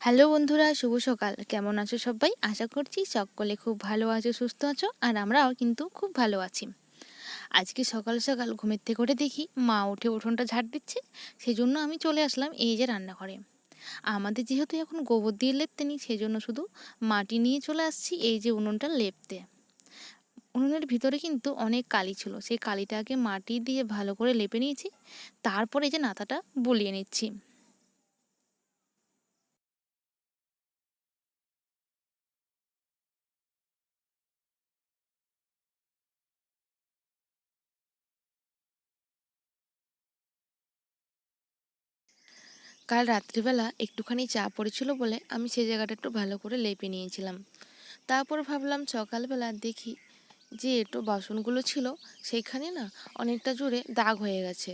Hello বন্ধুরা, শুভ সকাল। কেমন আছো সবাই? আশা করছি সকলে খুব ভালো আছো, সুস্থ আছো, আর আমরাও কিন্তু খুব ভালো আছি। আজকে সকাল সকাল ঘুমের থেকে উঠে দেখি মা উঠে উঠোনটা ঝাড় দিচ্ছে সেই জন্য আমি চলে আসলাম এই যে রান্নাঘরে। আমাদের যেহেতু এখন গোবর দিয়ে লেপতে নিই সেই জন্য শুধু মাটি নিয়ে চলে আসছি এই যে উনুনটা লেপতে। উনুনের ভিতরে কিন্তু অনেক কালি ছিল, সেই কালিটাকে মাটি দিয়ে ভালো করে লেপে নিয়েছি, তারপরে যে নাতাটা বলিয়ে নিচ্ছি। কাল রাত্রিবেলা একটুখানি চা পড়েছিল বলে আমি সেই জায়গাটা একটু ভালো করে লেপে নিয়েছিলাম। তারপর ভাবলাম সকালবেলা দেখি যে একটু বাসনগুলো ছিল, সেইখানে না অনেকটা জোরে দাগ হয়ে গেছে।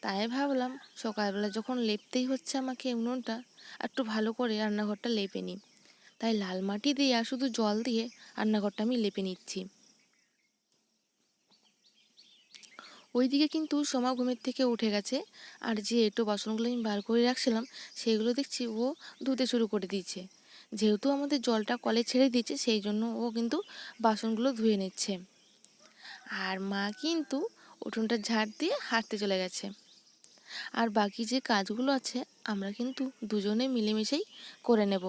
তাই ভাবলাম সকালবেলা যখন লেপতেই হচ্ছে আমাকে উনুনটা, একটু ভালো করে রান্নাঘরটা লেপে নিই। তাই লাল মাটি দিয়ে আর শুধু জল দিয়ে রান্নাঘরটা আমি লেপে নিচ্ছি। ওইদিকে কিন্তু সোমা ঘুমের থেকে উঠে গেছে। আর যে এটো বাসনগুলো আমি বার করে রাখছিলাম সেইগুলো দেখছি ও ধুতে শুরু করে দিয়েছে। যেহেতু আমাদের জলটা কলে ছেড়ে দিয়েছে, সেই জন্য ও কিন্তু বাসনগুলো ধুয়ে নিচ্ছে। আর মা কিন্তু উঠোনটা ঝাড় দিয়ে হাঁটতে চলে গেছে। আর বাকি যে কাজগুলো আছে, আমরা কিন্তু দুজনে মিলেমিশেই করে নেব।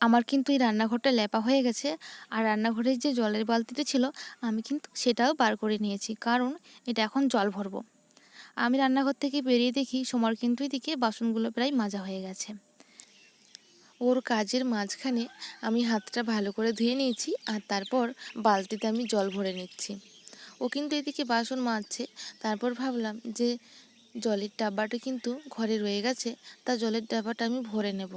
আমার কিন্তু এই রান্নাঘরটা লেপা হয়ে গেছে। আর রান্নাঘরের যে জলের বালতিটা ছিল, আমি কিন্তু সেটাও বার করে নিয়েছি। কারণ এটা এখন জল ভরবো। আমি রান্নাঘর থেকে বেরিয়ে দেখি সমর কিন্তু এদিকে বাসনগুলো প্রায় মাজা হয়ে গেছে। ওর কাজের মাঝখানে আমি হাতটা ভালো করে ধুয়ে নিয়েছি আর তারপর বালতিতে আমি জল ভরে নিচ্ছি। ও কিন্তু এদিকে বাসন মাজছে। তারপর ভাবলাম যে জলের ডাব্বাটা কিন্তু ঘরে রয়ে গেছে, তা জলের ডাব্বাটা আমি ভরে নেব।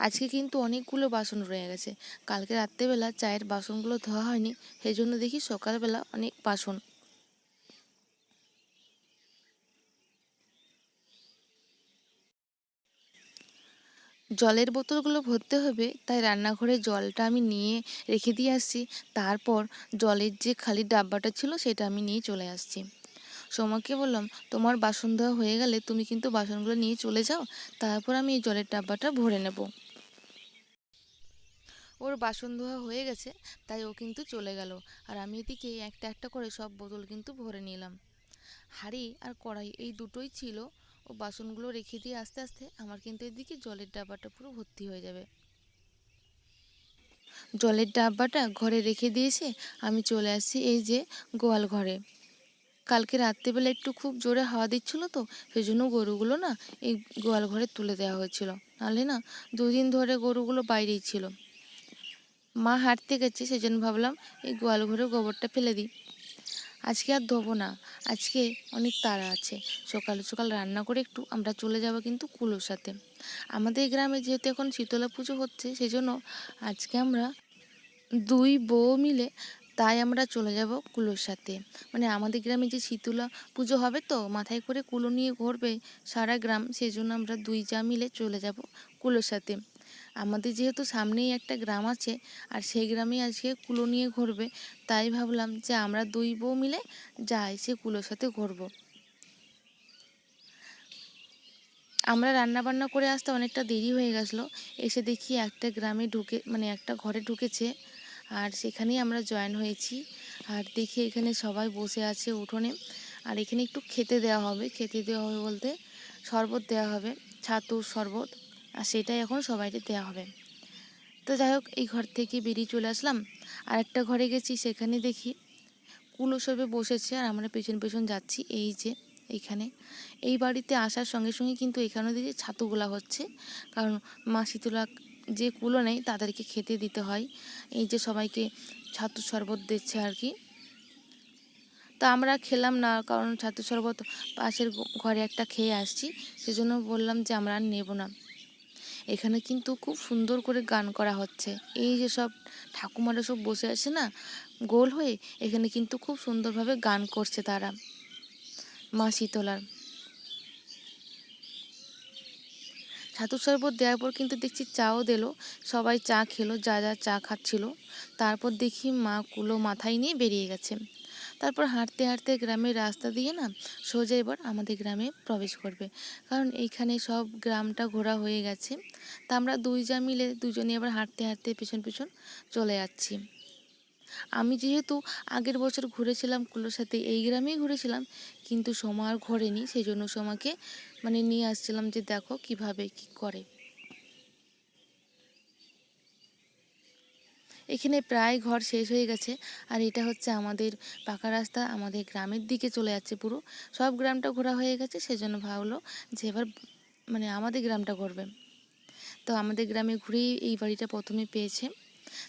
আজকে কিন্তু অনেকগুলো বাসন রয়ে গেছে। কালকে রাত্রেবেলা চায়ের বাসনগুলো ধোয়া হয়নি সেই জন্য দেখি সকালবেলা অনেক বাসন। জলের বোতলগুলো ভরতে হবে, তাই রান্নাঘরে জলটা আমি নিয়ে রেখে দিয়ে আসছি। তারপর জলের যে খালি ডাব্বাটা ছিল সেটা আমি নিয়ে চলে আসছি। সোমাকে বললাম, তোমার বাসন ধোয়া হয়ে গেলে তুমি কিন্তু বাসনগুলো নিয়ে চলে যাও, তারপর আমি এই জলের ডাব্বাটা ভরে নেব। ওর বাসন ধোয়া হয়ে গেছে, তাই ও কিন্তু চলে গেল। আর আমি এদিকে একটা একটা করে সব বোতল কিন্তু ভরে নিলাম। হাঁড়ি আর কড়াই এই দুটোই ছিল। ও বাসনগুলো রেখে দিয়ে আস্তে আস্তে আমার কিন্তু এদিকে জলের ডাব্বাটা পুরো ভর্তি হয়ে যাবে। জলের ডাব্বাটা ঘরে রেখে দিয়েছে, আমি চলে আসছি এই যে গোয়াল ঘরে। কালকে রাত্রিবেলা একটু খুব জোরে হাওয়া দিচ্ছিল তো সেই জন্য গরুগুলো না এই গোয়াল ঘরে তুলে দেওয়া হয়েছিল। নাহলে না দুদিন ধরে গরুগুলো বাইরেই ছিল। মা হাঁটতে গেছে সেই জন্য ভাবলাম এই গোয়াল ঘরে গোবরটা ফেলে দিই। আজকে আর ধোবো না, আজকে অনেক তাড়া আছে। সকাল সকাল রান্না করে একটু আমরা চলে যাব কিন্তু কুলোর সাথে। আমাদের গ্রামে যেহেতু এখন শীতলা পুজো হচ্ছে সেই জন্য আজকে আমরা দুই বউ মিলে তাই আমরা চলে যাব কুলোর সাথে। মানে আমাদের গ্রামে যে শীতলা পুজো হবে তো, মাথায় করে কুলো নিয়ে ঘুরবে সারা গ্রাম সেই জন্য আমরা দুই যা মিলে চলে যাব কুলোর সাথে। আমাদের যেহেতু সামনেই একটা গ্রাম আছে, আর সেই গ্রামেই আজকে কুলো নিয়ে ঘুরবে, তাই ভাবলাম যে আমরা দুই বউ মিলে যাই সে কুলোর সাথে ঘুরবো। আমরা রান্না বান্না করে আসতে অনেকটা দেরি হয়ে গেছিল, এসে দেখি একটা গ্রামে ঢুকে মানে একটা ঘরে ঢুকেছে, আর সেখানেই আমরা জয়েন হয়েছি, আর দেখি এখানে সবাই বসে আছে উঠোনে, আর এখানে একটু খেতে দেওয়া হবে, খেতে দেওয়া হবে বলতে শরবত দেওয়া হবে, ছাতুর শরবত আর সেটাই এখন সবাইকে দেওয়া হবে। তো যাই হোক, এই ঘর থেকে বেরিয়ে চলে আসলাম। আর একটা ঘরে গেছি, সেখানে দেখি কুলো সবে বসেছে আর আমরা পেছন পেছন যাচ্ছি। এই যে এইখানে এই বাড়িতে আসার সঙ্গে সঙ্গে কিন্তু এখানে দিকে ছাতুগুলা হচ্ছে। কারণ মা শীতলা যে কুলো নেই তাদেরকে খেতে দিতে হয়। এই যে সবাইকে ছাতু শরবত দিচ্ছে আর কি। তা আমরা খেলাম না, কারণ ছাতু শরবত পাশের ঘরে একটা খেয়ে আসছি। সেজন্য বললাম যে আমরা আর নেব না। এখানে কিন্তু খুব সুন্দর করে গান করা হচ্ছে। এই যে সব ঠাকুমারা সব বসে আছে না, গোল হয়ে এখানে কিন্তু খুব সুন্দরভাবে গান করছে তারা। মা শীতলার। ছাতু শরবত দেওয়ার পর কিন্তু দেখছি চাও দিল। সবাই চা খেলো, যা যা চা খাচ্ছিল। তারপর দেখি মা কুলো মাথায় নিয়ে বেরিয়ে গেছে। তারপর হাঁটতে হাঁটতে গ্রামের রাস্তা দিয়ে না সোজা এবার আমাদের গ্রামে প্রবেশ করবে। কারণ এইখানে সব গ্রামটা ঘোরা হয়ে গেছে। তা আমরা দুই যা মিলে দুজনে এবার হাঁটতে হাঁটতে পেছন পেছন চলে যাচ্ছি। আমি যেহেতু আগের বছর ঘুরেছিলাম কুলোর সাথে, এই গ্রামেই ঘুরেছিলাম। কিন্তু সোমা আর ঘোরেনি। সেই জন্য সোমাকে মানে নিয়ে আসছিলাম যে দেখো কীভাবে, কি করে। এখানে প্রায় ঘর শেষ হয়ে গেছে। আর এটা হচ্ছে আমাদের পাকা রাস্তা, আমাদের গ্রামের দিকে চলে যাচ্ছে পুরো। সব গ্রামটা ঘোরা হয়ে গেছে, সেজন্য ভাবলো যে এবার মানে আমাদের গ্রামটা ঘুরবে। তো আমাদের গ্রামে ঘুরেই এই বাড়িটা প্রথমে পেয়েছে।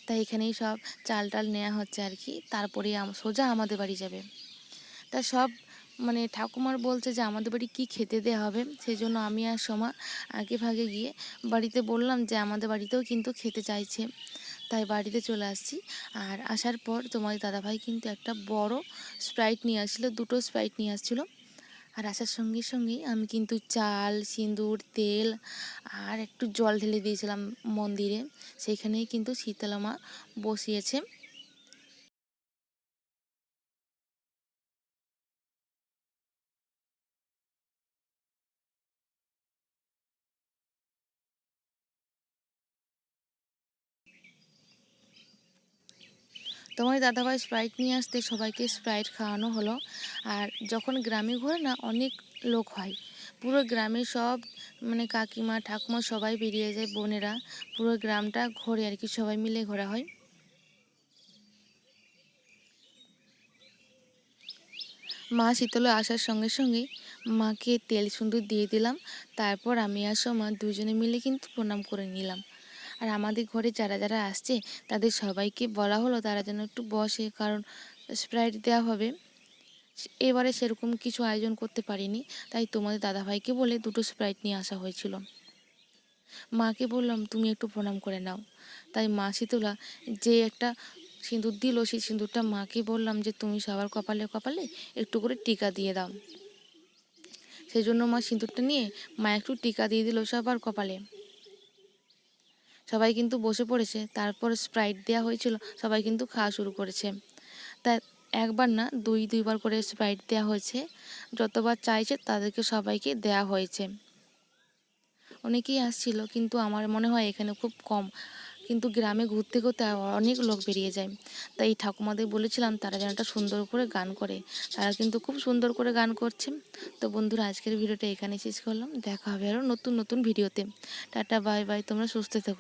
তাই এখানেই সব চাল টাল নেওয়া হচ্ছে আর কি। তারপরে সোজা আমাদের বাড়ি যাবে। তা সব মানে ঠাকুমার বলছে যে আমাদের বাড়ি কী খেতে দেওয়া হবে সেই জন্য আমি আর সোমা আগে ভাগে গিয়ে বাড়িতে বললাম যে আমাদের বাড়িতেও কিন্তু খেতে চাইছে। তাই বাড়িতে চলে আসছি। আর আসার পর তোমার দাদাভাই কিন্তু একটা বড় স্প্রাইট নিয়ে আসছিল, দুটো স্প্রাইট নিয়ে আসছিল। আর আসার সঙ্গে সঙ্গে আমি কিন্তু চাল, সিঁদুর, তেল আর একটু জল ঢেলে দিয়েছিলাম মন্দিরে। সেইখানেই কিন্তু শীতলা মা বসিয়েছে। তোমার দাদাভাই স্প্রাইট নিয়ে আসতে সবাইকে স্প্রাইট খাওয়ানো হলো। আর যখন গ্রামে ঘোরে না, অনেক লোক হয়। পুরো গ্রামে সব মানে কাকিমা, ঠাকুমা সবাই বেরিয়ে যায় বোনেরা। পুরো গ্রামটা ঘোরে আর কি, সবাই মিলে ঘোরা হয়। মা শীতলে আসার সঙ্গে সঙ্গে মাকে তেল সুন্দর দিয়ে দিলাম। তারপর আমি আর সোমা দুজনে মিলে কিন্তু প্রণাম করে নিলাম। আর আমাদের ঘরে যারা যারা আসছে, তাদের সবাইকে বলা হলো তারা যেন একটু বসে, কারণ স্প্রাইট দেওয়া হবে। এবারে সেরকম কিছু আয়োজন করতে পারিনি, তাই তোমাদের দাদাভাইকে বলে দুটো স্প্রাইট নিয়ে আসা হয়েছিল। মাকে বললাম, তুমি একটু প্রণাম করে নাও। তাই মা শীতলা যে একটা সিঁদুর দিল, সেই সিঁদুরটা মাকে বললাম যে, তুমি সবার কপালে কপালে একটু করে টিকা দিয়ে দাও। সেই জন্য মা সিঁদুরটা নিয়ে মা একটু টিকা দিয়ে দিল সবার কপালে। সবাই কিন্তু বসে পড়েছে। তারপর স্প্রাইট দেওয়া হয়েছিল, সবাই কিন্তু খাওয়া শুরু করেছে। তা একবার না দুই, দুইবার করে স্প্রাইট দেওয়া হয়েছে। যতবার চাইছে তাদেরকে সবাইকে দেওয়া হয়েছে। অনেকেই আসছিল, কিন্তু আমার মনে হয় এখানে খুব কম। কিন্তু গ্রামে ঘুরতে ঘুরতে অনেক লোক বেরিয়ে যায়। তাই এই ঠাকুমাদের বলেছিলাম তারা যেন একটা সুন্দর করে গান করে। তারা কিন্তু খুব সুন্দর করে গান করছে। তো বন্ধুরা, আজকের ভিডিওটা এখানে শেষ করলাম। দেখা হবে আরও নতুন নতুন ভিডিওতে। Tata, bye bye. তোমরা সুস্থ থেকো।